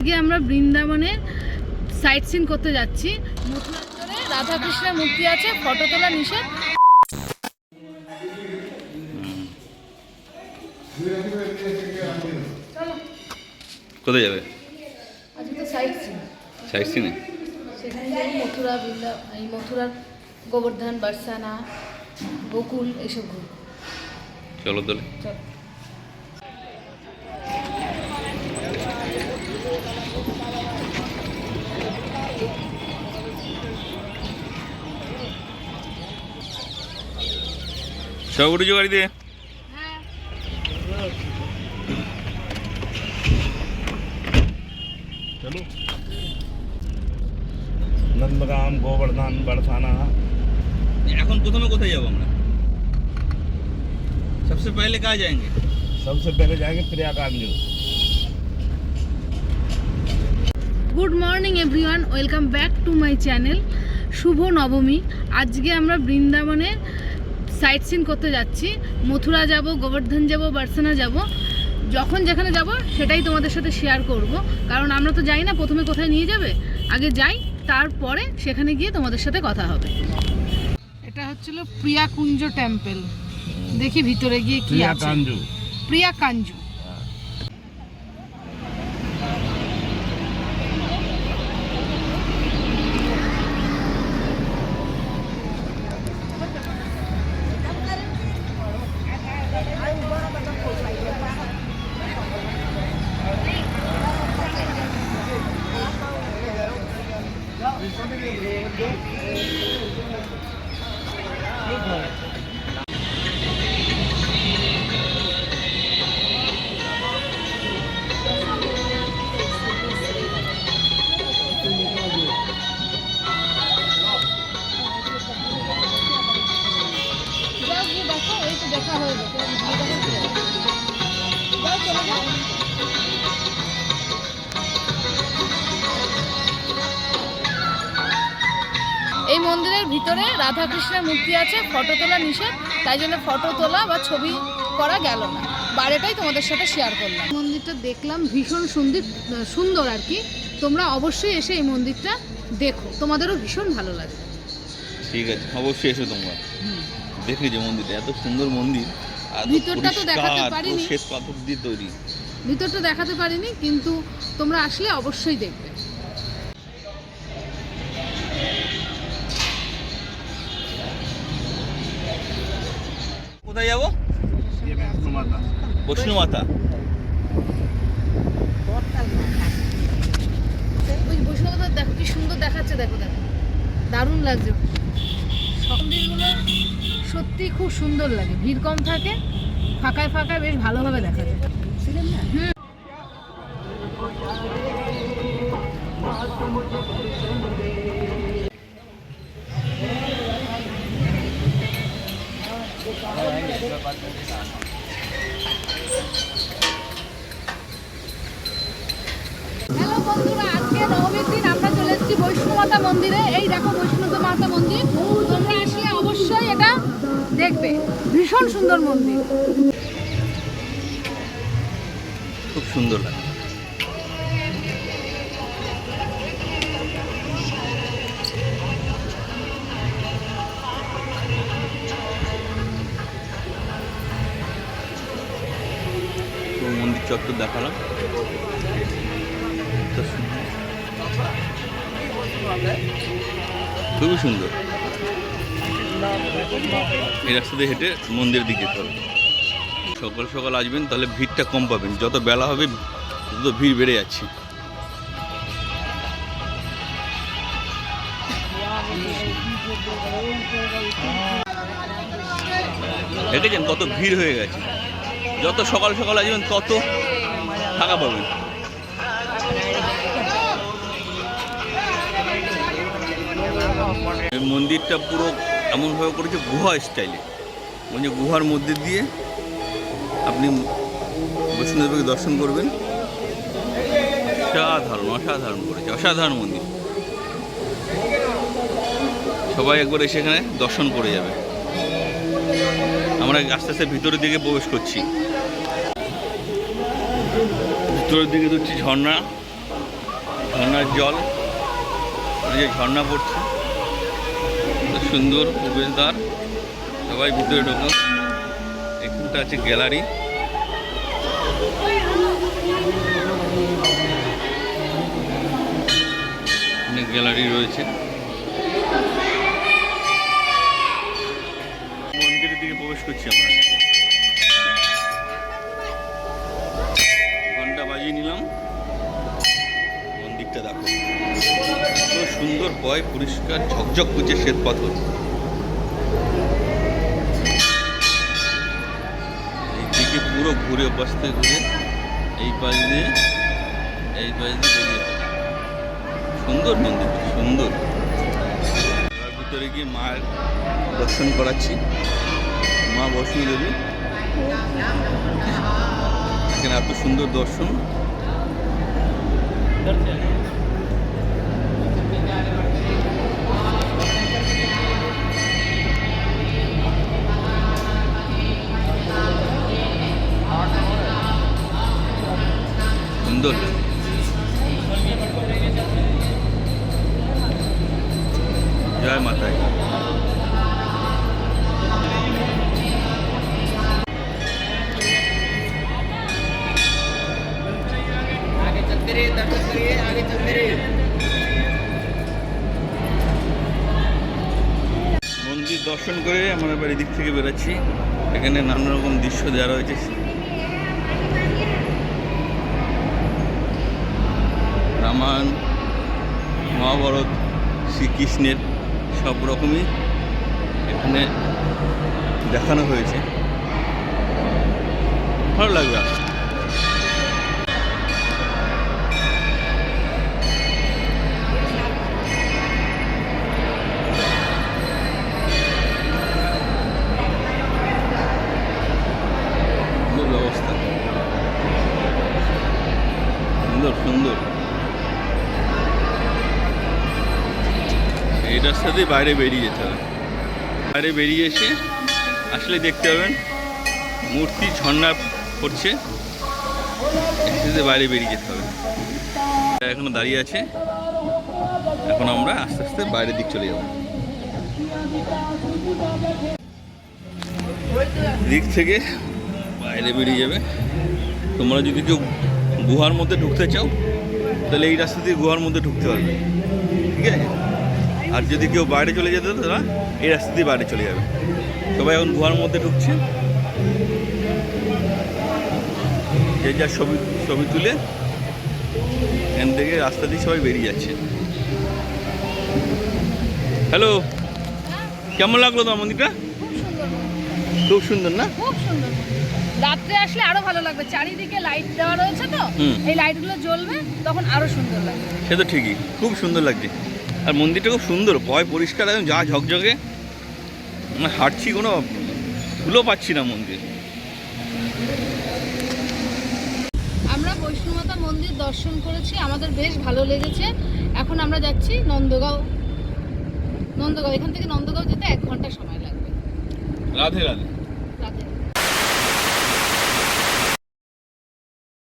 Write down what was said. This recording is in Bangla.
আজকে আমরা বৃন্দাবনে সাইট সিন করতে যাচ্ছি। রাধাকৃষ্ণের মূর্তি আছে ফটো তোলা নিষেধ। কোথায় যাবে? আজকে সাইট সিন সাইড সিনে সেখানে যাব মথুরা বৃন্দা এই মথুরার গোবর্ধন বারসানা গোকুল এসব ঘুরবো। চলো চল। সব উঠেছো গাড়িতে चलो नंदगाम गोवर्धन बरसाना এখন প্রথমে কোথায় যাবো আমরা सबसे पहले कहाँ जाएंगे सबसे पहले जाएंगे Prayagraj good morning everyone welcome back to my channel শুভ নবমী আজকে আমরা বৃন্দাবনে সাইট সিন করতে যাচ্ছি। মথুরা যাব গোবর্ধন যাব বার্সানা যাব। যখন যেখানে যাব সেটাই তোমাদের সাথে শেয়ার করব। কারণ আমরা তো যাই না প্রথমে কোথায় নিয়ে যাবে? আগে যাই তারপরে সেখানে গিয়ে তোমাদের সাথে কথা হবে। এটা হচ্ছিল প্রিয়াকুঞ্জ টেম্পল দেখি ভিতরে গিয়ে কি আছে। প্রিয়া কাঞ্জু। মন্দিরের ভিতরে রাধাকৃষ্ণের মূর্তি আছে ফটো তোলা নিষেধ তাই জন্য ফটো তোলা বা ছবি করা গেল না। বাইরেটাই তোমাদের সাথে শেয়ার করলাম। মন্দিরটা দেখলাম ভীষণ সুন্দর সুন্দর আর কি। তোমরা অবশ্যই এসে এই মন্দিরটা দেখো তোমাদেরও ভীষণ ভালো লাগবে ঠিক আছে অবশ্যই এসো তোমরা। দেখে যে মন্দিরটা এত সুন্দর মন্দির ভিতরটা তো দেখাতে পারিনি। পাথর দিয়ে তৈরি। ভিতরটা দেখাতে পারিনি কিন্তু তোমরা আসলে অবশ্যই দেখবে। কোথায় যাব? বৈষ্ণমাতা ওই বৈষ্ণবতা দেখো, কি সুন্দর দেখাচ্ছে, দেখো দেখো। দারুণ লাগছে। সব দিনগুলো সত্যি খুব সুন্দর লাগে। ভিড় কম থাকে, ফাঁকায় ফাঁকায় বেশ ভালোভাবে দেখা যায়। ভীষণ সুন্দর মন্দির। খুব সুন্দর লাগে। মন্দির চত্বর দেখালাম। খুবই সুন্দর। এই রাস্তা দিয়ে হেঁটে মন্দিরের দিকে যেতে হবে। সকাল সকাল আসবেন, তাহলে ভিড়টা কম পাবেন। যত বেলা হবে, তত ভিড় বেড়ে যাচ্ছে। দেখেছেন কত ভিড় হয়ে গেছে? যত সকাল সকাল আসবেন, তত ফাঁকা পাবেন। মন্দিরটা পুরো এমনভাবে করেছে গুহা স্টাইলে। মানে গুহার মধ্যে দিয়ে আপনি বৈষ্ণবদেবকে দর্শন করবেন। অসাধারণ অসাধারণ করেছে, অসাধারণ মন্দির। সবাই একবার এসে এখানে দর্শন করে যাবে। আমরা আস্তে আস্তে ভিতরের দিকে প্রবেশ করছি। ভিতরের দিকে দেখছি ঝর্ণা, ঝর্ণার জল যে ঝর্ণা পড়ছে। সুন্দর প্রবেশদ্বার সবাই ভিতরে ঢোকো এখানটা আছে গ্যালারি অনেক গ্যালারি রয়েছে। মন্দিরের দিকে প্রবেশ করছি আমরা। ঘণ্টা বাজিয়ে নিলাম। মন্দিরটা দেখো। কত সুন্দর পয় পরিষ্কার ঝকঝক করছে শ্বেত পাথর। এইদিকে পুরো ঘুরে, বসতে ঘুরে, এই পাশ দিয়ে, এই পাশ দিয়ে সুন্দর মন্দির, সুন্দর। এবার ভিতরে গিয়ে মায়ের দর্শন করাচ্ছি। মা বৈষ্ণী দেবী এখানে এত সুন্দর দর্শন। জয় মাতায় মন্দির দর্শন করে আমরা বাড়ির দিক থেকে বেরোচ্ছি। এখানে নানা রকম দৃশ্য দেওয়া রয়েছে। রামায়ণ মহাভারত শ্রীকৃষ্ণের সব রকমই এখানে দেখানো হয়েছে। ভালো লাগবে এই বাইরে বেরিয়ে যেতে হবে। বাইরে বেরিয়ে এসে আসলে দেখতে পাবেন মূর্তি ঝর্ণা পড়ছে এসে বাইরে বেরিয়ে যেতে হবে। এখনও দাঁড়িয়ে আছে। এখন আমরা আস্তে আস্তে বাইরের দিক চলে যাব। দিক থেকে বাইরে বেরিয়ে যাবে। তোমরা যদি কেউ গুহার মধ্যে ঢুকতে চাও, তাহলে এই রাস্তা দিয়ে গুহার মধ্যে ঢুকতে পারবে। ঠিক আছে? আর যদি কেউ বাইরে চলে যেত তারা এই রাস্তা দিয়ে বাইরে চলে যাবে। সবাই এখন গুহার মধ্যে ঢুকছে। যে যার ছবি ছবি তুলে এখান থেকে রাস্তা দিয়ে সবাই বেরিয়ে যাচ্ছে। হ্যালো কেমন লাগল তোমার মন্দিরটা? খুব সুন্দর। না? খুব সুন্দর। রাত্রে আসলে আরও ভালো লাগবে। চারিদিকে লাইট দেওয়া রয়েছে তো। এই লাইটগুলো জ্বলবে তখন আরও সুন্দর লাগবে। সে তো ঠিকই। খুব সুন্দর লাগছে। আর মন্দিরটা খুব সুন্দর ভয় পরিষ্কার একদম যা ঝকঝকে। মানে হাঁটছি কোনো ভুলও পাচ্ছি না মন্দির। আমরা বৈষ্ণবমাতা মন্দির দর্শন করেছি আমাদের বেশ ভালো লেগেছে। এখন আমরা যাচ্ছি নন্দগাঁও। নন্দগাঁও এখান থেকে নন্দগাঁও যেতে এক ঘণ্টা সময় লাগবে। রাধে রাধে।